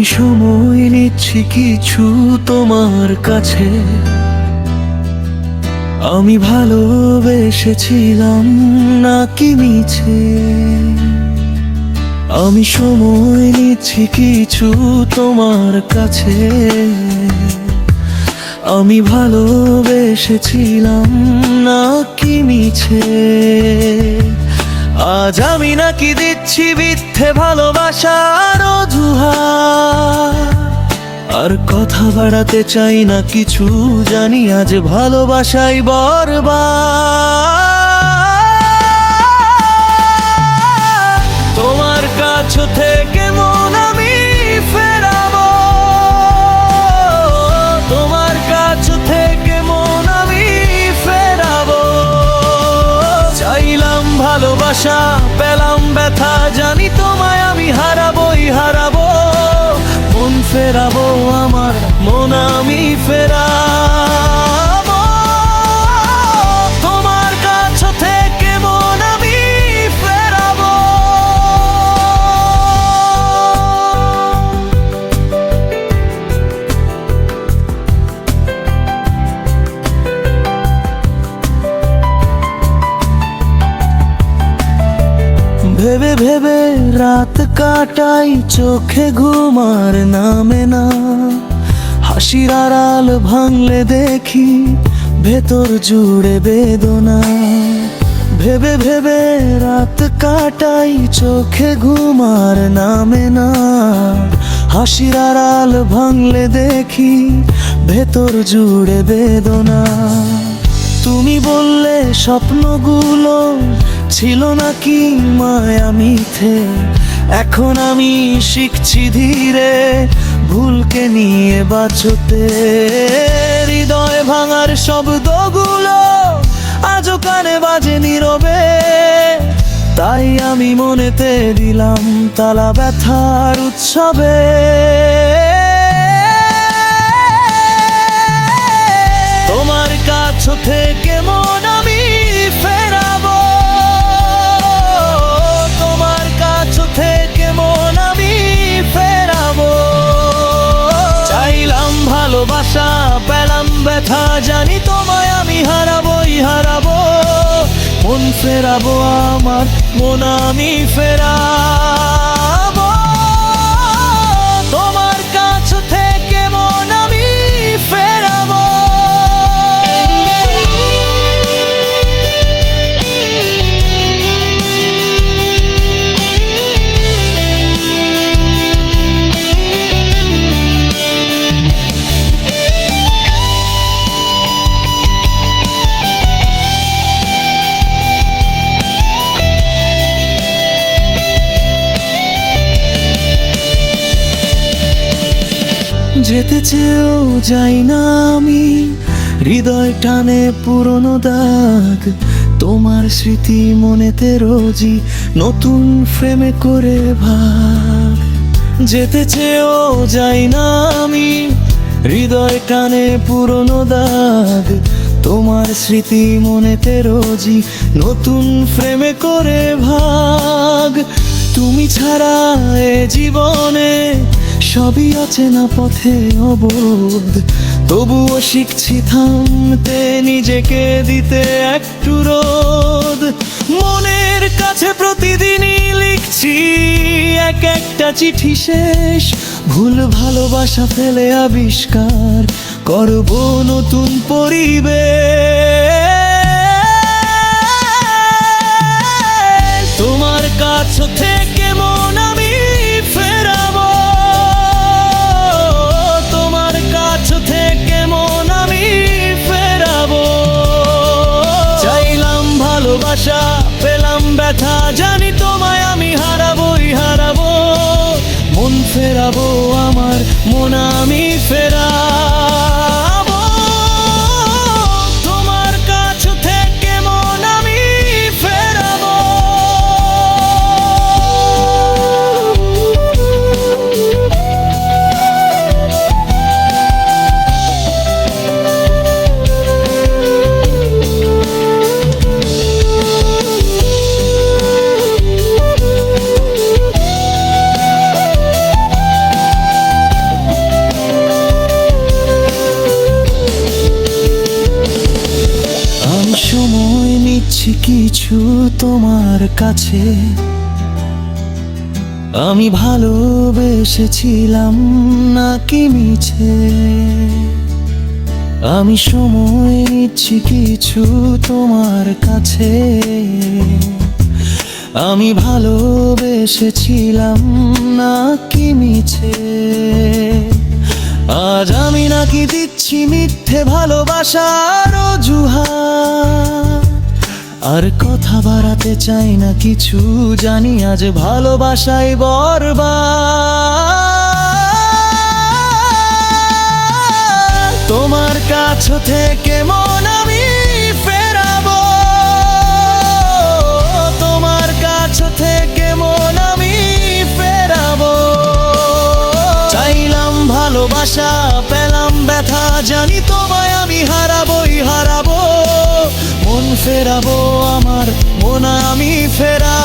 আমি সময় নিচ্ছি কিছু তোমার কাছে। আমি ভালোবেসেছিলাম নাকি মিছে? আমি সময় নিচ্ছি কিছু তোমার কাছে। আমি ভালোবেসেছিলাম নাকি মিছে? আজ আমি নাকি দিচ্ছি মিথ্যে ভালোবাসার জুহা আর কথা বাড়াতে চাই না কিছু, জানি আজ ভালোবাসাই বরবাদ। ভালোবাসা পেলাম ব্যথা জানি তোমায় আমি হারাবই হারাবো। মন ফেরাবো আমার মন আমি ফেরাবো। ভেবে রাত কাটাই চোখে ঘুমার নামে না। হাসির আড়াল ভাঙলে দেখি ভেতর জুড়ে বেদনা। ভেবে ভেবে রাত কাটাই চোখে ঘুমার নামে না। হাসির আড়াল ভাঙলে দেখি ভেতর জুড়ে বেদনা। তুমি বললে স্বপ্নগুলো ছিল নাকি মায়া মিথে? এখন আমি শিখছি ধীরে, ভুলকে নিয়ে বাঁচতে। হৃদয় ভাঙার শব্দগুলো আজও কানে বাজে নীরবে। তাই আমি মনেতে দিলাম তালা ব্যথার উৎসবে। তোমার কাছ থেকে মন ব্যথা জানি তোমায় আমি হারাবই হারাবো। মন ফেরাবো আমার মন আমি ফেরাবো যেতে চেয়েও যাই না আমি। হৃদয় টানে পুরনো দাগ, তোমার স্মৃতি মনেতে রোজই নতুন ফ্রেমে করে ভাগ। যেতে চেয়েও যাই না আমি, হৃদয় টানে পুরনো দাগ, তোমার স্মৃতি মনেতে রোজই নতুন ফ্রেমে করে ভাগ। তুমি ছাড়া এ জীবনে সবই অচেনা পথে অবোধ তবুও শিখছি থামতে, নিজেকে দিতে একটু রোদ মনের কাছে প্রতিদিনই লিখছি, এক একটা চিঠি শেষ। ভুল ভালোবাসা ফেলে আবিষ্কার, করব নতুন পরিবেশ। ফেরাবো আমার মন আমি ফেরাবো তোমার কাছে। আমি ভালোবেসেছিলাম নাকি মিছে? আমি সময় নিচ্ছি কিছু তোমার কাছে। আমি ভালোবেসেছিলাম নাকি মিছে? আজ আমি নাকি দিচ্ছি মিথ্যে অজুহাত আর কথা বাড়াতে চাই না কিছু, জানি আজ ভালোবাসাই বরবা তোমার কাছ থেকে মন আমি ফেরাবো। তোমার কাছ থেকে মন আমি ফেরাবো। চাইলাম ভালোবাসা, পেলাম ব্যথা, জানি তোমায় আমি হারাবোই, হারাবো। মন ফেরাবো আমার মন আমি ফেরা